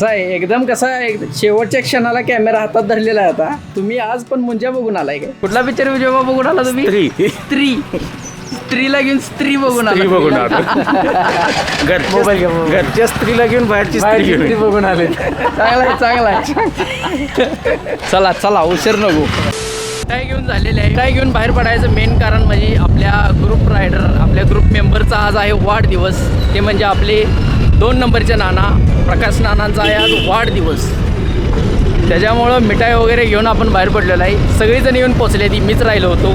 कसं आहे एकदम कसा एक शेवटच्या क्षणाला कॅमेरा हातात धरलेला आहे आता. तुम्ही आज पण मुंजा बघून आलाय काय? कुठला पिक्चर जेव्हा बघून आला तुम्ही? स्त्री. स्त्री. स्त्रीला घेऊन स्त्री बघून आला. बघून आलो. मोबाईल घ्या, मोबाईल. घरच्या स्त्रीला घेऊन बाहेरची स्त्री बाहेरची स्त्री घेऊन बघून आले. चांगला आहे चांगला आहे. चला चला उशीर नको. काय घेऊन झालेले आहे. काय घेऊन बाहेर पडायचं मेन कारण म्हणजे आपल्या ग्रुप रायडर आपल्या ग्रुप मेंबरचा आज आहे वाढदिवस. ते म्हणजे आपले दोन नंबरचे नाना प्रकाश नानांचा आहे आज वाढदिवस. त्याच्यामुळं मिठाई वगैरे घेऊन आपण बाहेर पडलेलो आहे. सगळीजण येऊन पोचले ती मीच राहिलो होतो.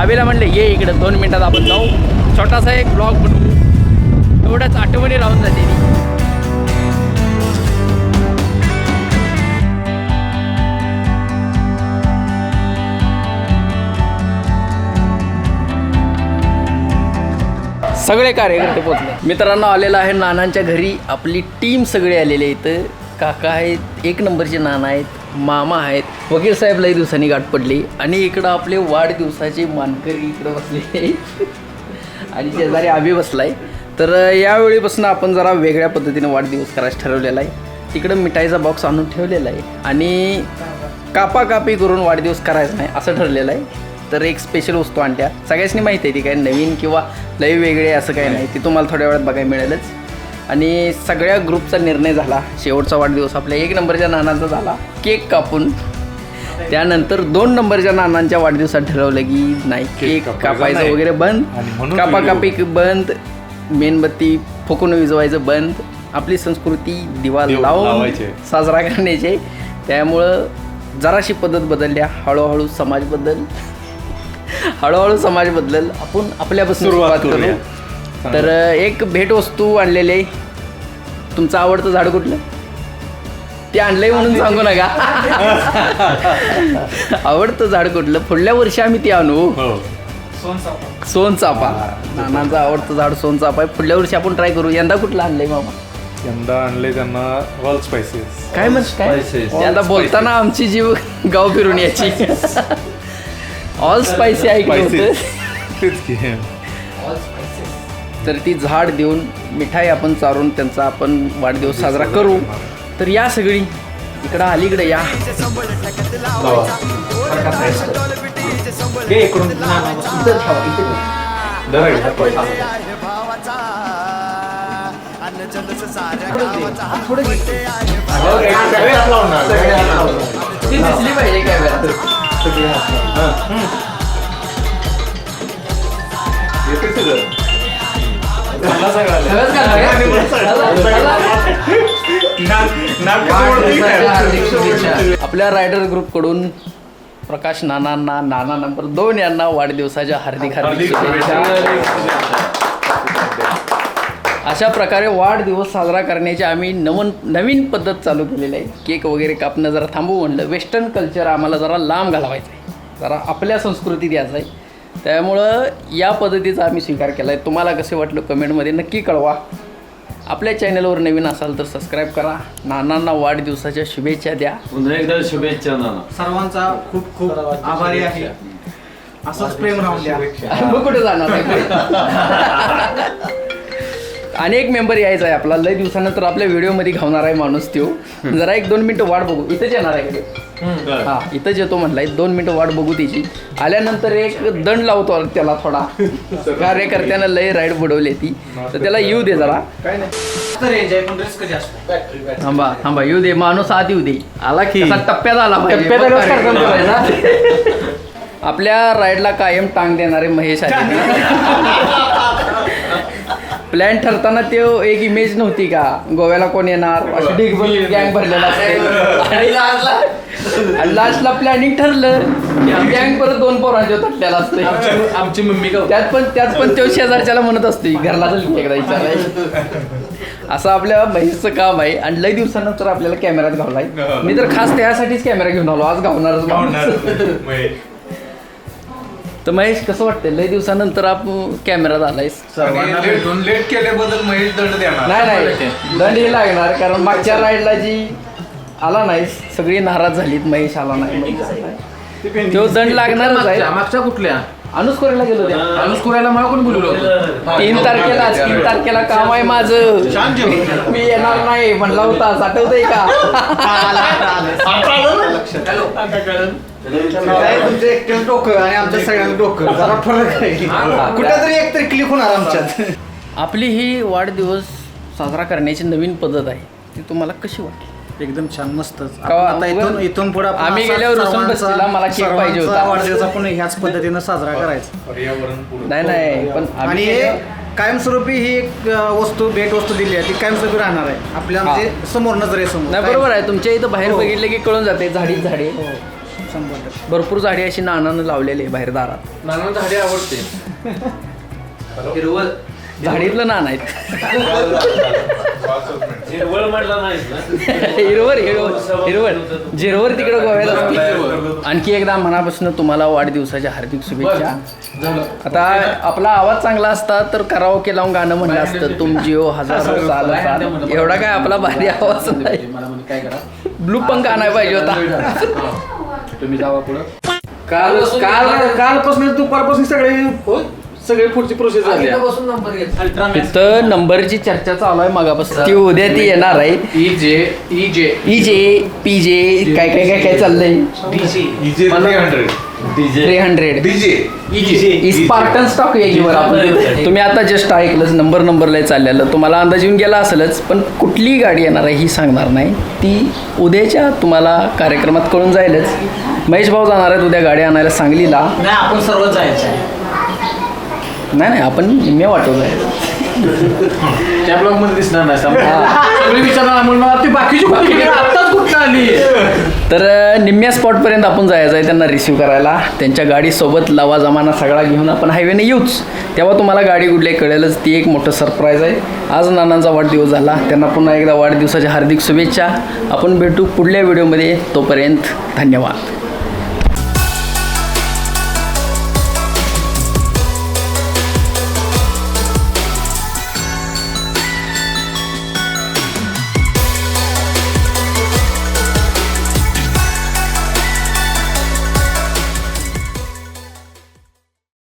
आवेला म्हणलं ये इकडं दोन मिनटात आपण जाऊ. छोटासा एक ब्लॉग बनवू. एवढ्याच आठवणी राहून जाते सगळे कार्यकर्ते पोचले मित्रांनो आलेला आहे नानांच्या घरी. आपली टीम सगळी आलेली आहे इथं काका आहेत एक नंबरचे नाना आहेत मामा आहेत. वकील साहेब लई दिवसांनी गाठ पडली. आणि इकडं आपले वाढदिवसाचे मानकरी इकडं बसले. आणि शेजारी आम्ही बसलाय. तर यावेळीपासून आपण जरा वेगळ्या पद्धतीने वाढदिवस करायचं ठरवलेला आहे. तिकडं मिठाईचा बॉक्स आणून ठेवलेला आहे. आणि कापाकापी करून वाढदिवस करायचा नाही असं ठरलेलं आहे. तर एक स्पेशल वस्तू आणल्या. सगळ्यांनी माहिती आहे ती काय नवीन किंवा लई वेगळे असं काही नाही. ती तुम्हाला थोड्या वेळात बघायला मिळेलच. आणि सगळ्या ग्रुपचा निर्णय झाला. शेवटचा वाढदिवस आपल्या एक नंबरच्या नानांचा झाला. केक कापून. त्यानंतर दोन नंबरच्या नानांच्या वाढदिवसात ठरवलं की नाही केक कापायचा. वगैरे बंद. कापाकापी बंद. मेणबत्ती फुकून विजवायचं बंद. आपली संस्कृती दिवा लावून. साजरा करण्याचे. त्यामुळं जराशी पद्धत बदलल्या. हळूहळू समाज बदल. हळूहळू समाज बदलल. आपण आपल्यापासून सुरुवात करूया. करू. तर एक भेटवस्तू आणलेली आहे. तुमचं आवडतं झाड कुठलं? ते आणलंय म्हणून सांगू नका. आवडतं झाड कुठलं? पुढल्या वर्षी आम्ही ते आणू. हो. सोनचाफा नानांचं आवडतं झाड सोनचाफा आहे. पुढल्या वर्षी आपण ट्राय करू. यंदा कुठलं आणलंय मामा? यंदा आणले त्यांना ऑल स्पायसेस काय म्हणत काय. यंदा बोलताना आमची जीव गाव फिरून याची ऑल स्पायसी ऐकलं होतं तेच की तर ती झाड देऊन मिठाई आपण चारून त्यांचा आपण वाढदिवस साजरा करू. तर या सगळी. इकडं अलीकडे या. इथं का? आपल्या रायडर ग्रुपकडून प्रकाश नानांना नाना नंबर दोन यांना वाढदिवसाच्या हार्दिक हार्दिक शुभेच्छा. अशा प्रकारे वाढदिवस साजरा करण्याची आम्ही नवन नवीन पद्धत चालू केलेली आहे. केक वगैरे कापणं जरा थांबू म्हणलं. वेस्टर्न कल्चर आम्हाला जरा लांब घालवायचं आहे. जरा आपल्या संस्कृतीत यायचं आहे. त्यामुळं या पद्धतीचा आम्ही स्वीकार केला आहे. तुम्हाला कसे वाटलं कमेंटमध्ये नक्की कळवा. आपल्या चॅनलवर नवीन असाल तर सबस्क्राईब करा. नानांना वाढदिवसाच्या शुभेच्छा द्या. पुन्हा एकदा शुभेच्छा नाना. सर्वांचा खूप खूप आभारी आहे. असंच प्रेम राहून द्या. कुठे जाणार आहे? अनेक मेंबर यायचा आहे आपला. लय दिवसानंतर आपल्या व्हिडिओमध्ये घावणार आहे माणूस तो जरा एक दोन मिनिटं वाट बघू. इथंच येणार आहे? हा इथंच येतो म्हणलाय दोन मिनिटं वाट बघू त्याची आल्यानंतर एक दंड लावतो त्याला थोडा. कार्यकर्त्यानं लय राईड बुडवली ती. तर त्याला येऊ दे जरा. आहे आहे. थांबा थांबा. येऊ दे. माणूस आत येऊ दे. आला की. टप्प्यात आला. टप्प्यात. आपल्या राईडला कायम टांग देणारे महेश प्लॅन ठरताना ते एक इमेज नव्हती का? गोव्याला कोण येणार? अशी ढिगभर गँग भरलेला असते. आणि लास्टला प्लॅनिंग ठरलं. गँग परत दोन पोरांच्या तटलेला असते आमची मम्मी त्यात पण त्यात पण तो शेजारच्याला म्हणत असते घरला चल एकदा असं आपल्या महेशचं काम आहे. आणि लय दिवसानंतर आपल्याला कॅमेऱ्यात घावलाय मी तर खास त्यासाठीच कॅमेरा घेऊन आलो. आज घावणारच. तर महेश कसं वाटतंय? लय दिवसानंतर आपण कॅमेरात आलायस सर्वांना भेटून लेट केल्याबद्दल महेश दंड देणार. नाही नाही. दंड हे लागणार कारण मागच्या राईडला जी आला नाही सगळी नाराज झालीत महेश आला नाही. महेश आला नाही. तो दंड लागणारच आहे. मागच्या कुठल्या? अनुस्कोरेला गेलो होते. अनुस्कुरायला मला कोणी बोलवलं होतं? तीन तारखेला तीन तारखेला काम आहे माझं. मी येणार नाही म्हणला होता. आठवतंय का? काय तुमचं एकट्याच डोकं आणि आमच्या सगळ्यांचं डोकं. जरा फरक आहे. कुठेतरी एक तरी क्लिक होणार आमच्यात. आपली ही वाढदिवस साजरा करण्याची नवीन पद्धत आहे. ती तुम्हाला कशी वाटली? एकदम छान मस्तच आपण आता इथून इथून पुढे आम्ही गेल्यावर रुसून बसलेला मला केक पाहिजे होता. वाढदिवस आपण ह्याच पद्धतीनं साजरा करायचा. पर्यावरण पूरक. नाही नाही पण आणि आम्ही हे गेल्यावर- कायमस्वरूपी ही एक अ, वस्तू भेट वस्तू दिली आहे ती कायमस्वरूपी राहणार आहे. आपल्या हा. म्हणजे समोर नजरेसमोर. नाही बरोबर आहे. तुमच्या इथं बाहेर हो. बघितले की कळून जाते झाडे हो, शंभर टक्के. भरपूर झाडे अशी नानानं लावलेली आहे बाहेर दारात. नाना झाडे आवडते. हिरवळ. झाडीतलं नान आहेत. म्हटला हिरवर हिरवर हिरवर झिरवर तिकडे गोव्यात असते. आणखी एकदा मनापासून तुम्हाला वाढदिवसाच्या हार्दिक शुभेच्छा. आता आपला आवाज चांगला असता तर कराओके लावून गाणं म्हणलं असतं. तुम जिओ हजार साल साल. एवढा काय आपला भारी आवाज ब्लू पंख आणायला पाहिजे होता. तुम्ही जावा पुढं. काल काल कालपासून दुपारपासून सगळे सगळे पुढची प्रोसेस झाली. तिथं नंबरची चर्चा चालू आहे मगापासून. ती उद्या ती येणार आहे. ई जे ई जे ई जे पी जे काय काय काय काय चाललंय? इजे three hundred three hundred DJ Spartan stock यायवर आपण तुम्ही आता जस्ट ऐकलंच नंबर नंबरला चाललेलं. तुम्हाला अंदाज येऊन गेला असेलच पण कुठली गाडी येणार आहे ही सांगणार नाही. ती उद्याच्या तुम्हाला कार्यक्रमात कळून जाईलच. महेश भाऊ जाणार आहेत उद्या गाडी आणायला सांगलीला. नाही आपण सर्वच जायचं नाही नाही आपण निम्मे वाटवत आहे त्या ब्लॉगमध्ये दिसणार नाही सगळे विचारणार ती बाकीची कुठे आत्ताच कुठं आली? तर निम्म्या स्पॉटपर्यंत आपण जायचं आहे त्यांना रिसीव करायला. त्यांच्या गाडीसोबत लवा जमाना सगळा घेऊन आपण हायवेने येऊच. तेव्हा तुम्हाला गाडी कुठली कळेलच ती एक मोठं सरप्राईज आहे. आज नानांचा वाढदिवस झाला. त्यांना पुन्हा एकदा वाढदिवसाच्या हार्दिक शुभेच्छा. आपण भेटू पुढल्या व्हिडिओमध्ये तोपर्यंत धन्यवाद.